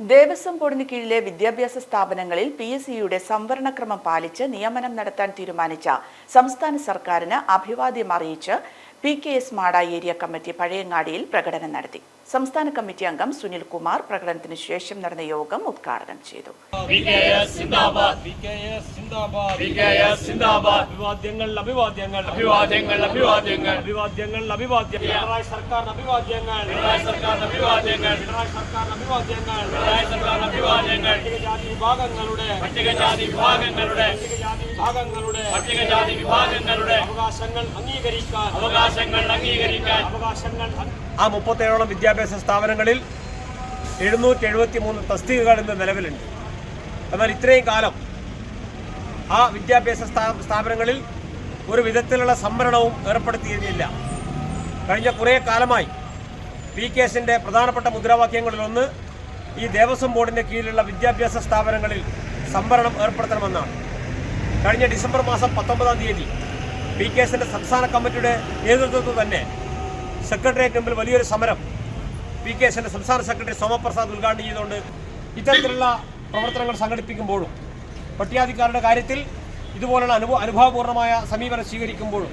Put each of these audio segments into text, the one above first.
ദേവസ്വം ബോർഡിന് കീഴിലെ വിദ്യാഭ്യാസ സ്ഥാപനങ്ങളിൽ പി എസ് സിയുടെ സംവരണക്രമം പാലിച്ച് നിയമനം നടത്താൻ തീരുമാനിച്ച സംസ്ഥാന സർക്കാരിന് അഭിവാദ്യം അറിയിച്ച് P K S Mada area committee പഴയങ്ങാടിയിൽ പ്രകടനം നടത്തി. സംസ്ഥാന കമ്മിറ്റി അംഗം സുനിൽ കുമാർ പ്രകടനത്തിന് ശേഷം നടന്ന യോഗം ഉദ്ഘാടനം ചെയ്തു. അഭിവാദ്യങ്ങൾ അഭിവാദ്യങ്ങൾ. അഭിവാദ്യങ്ങൾ അഭിവാദ്യങ്ങൾ. അഭിവാദ്യങ്ങൾ അഭിവാദ്യങ്ങൾ. സർക്കാർ അഭിവാദ്യങ്ങൾ. സർക്കാരിന്റെ അഭിവാദ്യങ്ങൾ. സർക്കാർ അഭിവാദ്യങ്ങൾ. സർക്കാരിന്റെ അഭിവാദ്യങ്ങൾ. വിഭാഗങ്ങളുടെ പട്ടികജാതി വിഭാഗങ്ങളുടെ പട്ടികജാതി വിഭാഗങ്ങളുടെ പട്ടികജാതി വിഭാഗങ്ങളുടെ അവകാശങ്ങൾ അംഗീകരിക്കാൻ അവകാശങ്ങൾ അംഗീകരിക്കാൻ അവകാശങ്ങൾ ആ മുപ്പത്തേഴോളം വിദ്യാഭ്യാസ സ്ഥാപനങ്ങളിൽ എഴുന്നൂറ്റി എഴുപത്തി മൂന്ന് തസ്തികകൾ ഇന്ന് നിലവിലുണ്ട്. എന്നാൽ ഇത്രയും കാലം ആ വിദ്യാഭ്യാസ സ്ഥാപനങ്ങളിൽ ഒരു വിധത്തിലുള്ള സംവരണവും ഏർപ്പെടുത്തിയിരുന്നില്ല. കഴിഞ്ഞ കുറേ കാലമായി പി കെ എസിന്റെ പ്രധാനപ്പെട്ട മുദ്രാവാക്യങ്ങളിലൊന്ന് ഈ ദേവസ്വം ബോർഡിന്റെ കീഴിലുള്ള വിദ്യാഭ്യാസ സ്ഥാപനങ്ങളിൽ സംവരണം ഏർപ്പെടുത്തണമെന്നാണ്. കഴിഞ്ഞ ഡിസംബർ മാസം പത്തൊമ്പതാം തീയതി പി കെ എസിന്റെ സംസ്ഥാന കമ്മിറ്റിയുടെ നേതൃത്വത്തിൽ തന്നെ സെക്രട്ടേറിയറ്റ് മുമ്പിൽ വലിയൊരു സമരം പി കെ എസിന്റെ സംസ്ഥാന സെക്രട്ടറി സോമപ്രസാദ് ഉദ്ഘാടനം ചെയ്തുകൊണ്ട് ഇത്തരത്തിലുള്ള പ്രവർത്തനങ്ങൾ സംഘടിപ്പിക്കുമ്പോഴും പട്ടികാതിക്കാരുടെ കാര്യത്തിൽ ഇതുപോലുള്ള അനുഭവ അനുഭവപൂർണമായ സമീപനം സ്വീകരിക്കുമ്പോഴും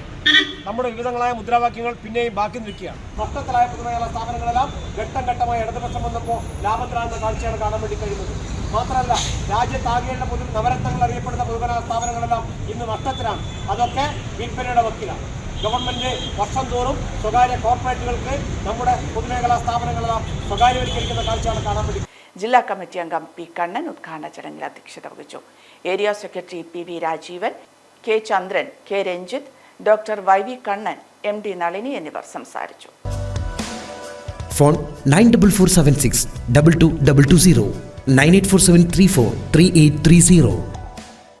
നമ്മുടെ വിവിധങ്ങളായ മുദ്രാവാക്യങ്ങൾ പിന്നെയും ബാക്കി നിൽക്കുകയാണ്. നഷ്ടത്തിലായ പൊതുമേഖലാ സ്ഥാപനങ്ങളെല്ലാം ഘട്ടം ഘട്ടമായി ഇടതുപക്ഷം വന്നപ്പോൾ ലാഭത്തിലാണെന്ന കാഴ്ചയാണ് കാണാൻ വേണ്ടി കഴിയുന്നത് മാത്രമല്ല രാജ്യത്താകെയുള്ള പൊതു നവരത്നങ്ങൾ അറിയപ്പെടുന്ന പൊതുമേഖലാ സ്ഥാപനങ്ങളെല്ലാം ഇന്ന് നഷ്ടത്തിലാണ്. അതൊക്കെ വിൽപ്പനയുടെ വക്കിലാണ്. ഗവൺമെന്റ് വർഷം തോറും സ്വകാര്യ കോർപ്പറേറ്റുകൾക്ക് നമ്മുടെ പൊതുമേഖലാ സ്ഥാപനങ്ങളെല്ലാം സ്വകാര്യവൽക്കരിക്കുന്ന കാഴ്ചയാണ് കാണാൻ വേണ്ടി ജില്ലാ കമ്മിറ്റി അംഗം പി കണ്ണൻ ഉദ്ഘാടന ചടങ്ങിൽ അധ്യക്ഷത വഹിച്ചു. Area secretary P V Rajeevan K Chandran K Ranjith doctor Y V Kannan M D Nalini എന്നിവർ സംസാരിച്ചു. Phone nine double four seven six double two double two zero nine eight four seven three four three eight three zero.